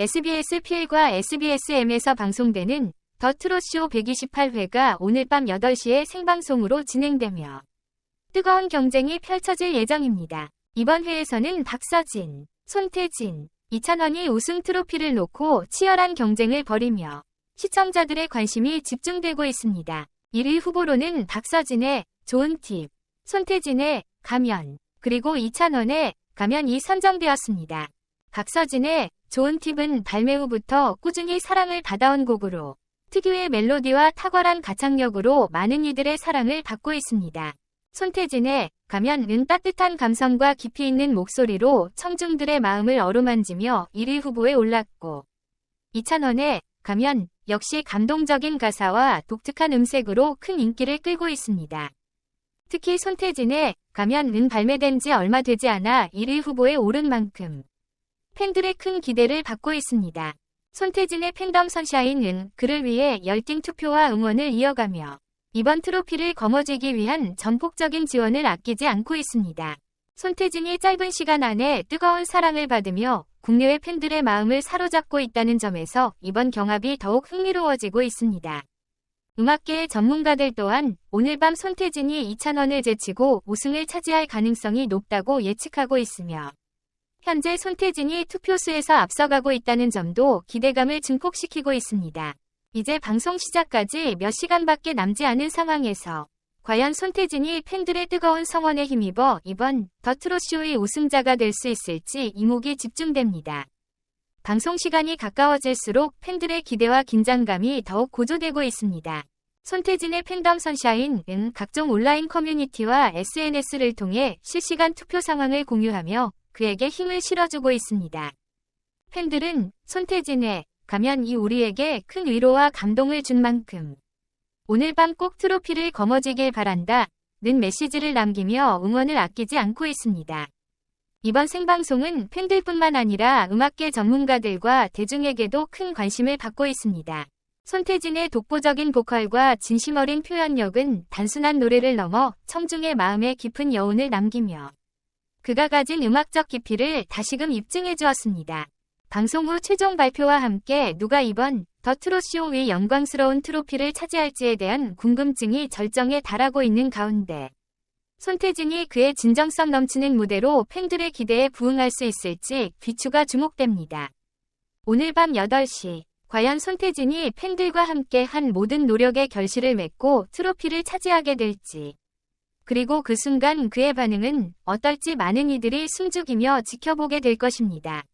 SBS 필과 SBSM에서 방송되는 더 트롯쇼 128회가 오늘 밤 8시에 생방송으로 진행되며 뜨거운 경쟁이 펼쳐질 예정입니다. 이번 회에서는 박서진, 손태진, 이찬원이 우승 트로피를 놓고 치열한 경쟁을 벌이며 시청자들의 관심이 집중되고 있습니다. 1위 후보로는 박서진의 좋은 팁, 손태진의 가면, 그리고 이찬원의 가면이 선정되었습니다. 박서진의 좋은 팁은 발매 후부터 꾸준히 사랑을 받아온 곡으로 특유의 멜로디와 탁월한 가창력으로 많은 이들의 사랑을 받고 있습니다. 손태진의 가면은 따뜻한 감성과 깊이 있는 목소리로 청중들의 마음을 어루만지며 1위 후보에 올랐고 이찬원의 가면 역시 감동적인 가사와 독특한 음색으로 큰 인기를 끌고 있습니다. 특히 손태진의 가면은 발매된 지 얼마 되지 않아 1위 후보에 오른 만큼 팬들의 큰 기대를 받고 있습니다. 손태진의 팬덤 선샤인은 그를 위해 열띤 투표와 응원을 이어가며 이번 트로피를 거머쥐기 위한 전폭적인 지원을 아끼지 않고 있습니다. 손태진이 짧은 시간 안에 뜨거운 사랑을 받으며 국내외 팬들의 마음을 사로잡고 있다는 점에서 이번 경합이 더욱 흥미로워지고 있습니다. 음악계의 전문가들 또한 오늘 밤 손태진이 이찬원을 제치고 우승을 차지할 가능성이 높다고 예측하고 있으며 현재 손태진이 투표수에서 앞서가고 있다는 점도 기대감을 증폭시키고 있습니다. 이제 방송 시작까지 몇 시간밖에 남지 않은 상황에서 과연 손태진이 팬들의 뜨거운 성원에 힘입어 이번 더 트롯쇼의 우승자가 될 수 있을지 이목이 집중됩니다. 방송 시간이 가까워질수록 팬들의 기대와 긴장감이 더욱 고조되고 있습니다. 손태진의 팬덤 선샤인 은 각종 온라인 커뮤니티와 SNS를 통해 실시간 투표 상황을 공유하며 그에게 힘을 실어주고 있습니다. 팬들은 손태진의 가면 이 우리에게 큰 위로와 감동을 준 만큼 오늘 밤 꼭 트로피를 거머쥐길 바란다 는 메시지를 남기며 응원을 아끼지 않고 있습니다. 이번 생방송은 팬들뿐만 아니라 음악계 전문가들과 대중에게도 큰 관심을 받고 있습니다. 손태진의 독보적인 보컬과 진심 어린 표현력은 단순한 노래를 넘어 청중의 마음에 깊은 여운을 남기며 그가 가진 음악적 깊이를 다시금 입증해 주었습니다. 방송 후 최종 발표와 함께 누가 이번 더 트롯쇼 위 영광스러운 트로피를 차지할지에 대한 궁금증이 절정에 달하고 있는 가운데 손태진이 그의 진정성 넘치는 무대로 팬들의 기대에 부응할 수 있을지 귀추가 주목됩니다. 오늘 밤 8시 과연 손태진이 팬들과 함께 한 모든 노력의 결실을 맺고 트로피를 차지하게 될지 그리고 그 순간 그의 반응은 어떨지 많은 이들이 숨죽이며 지켜보게 될 것입니다.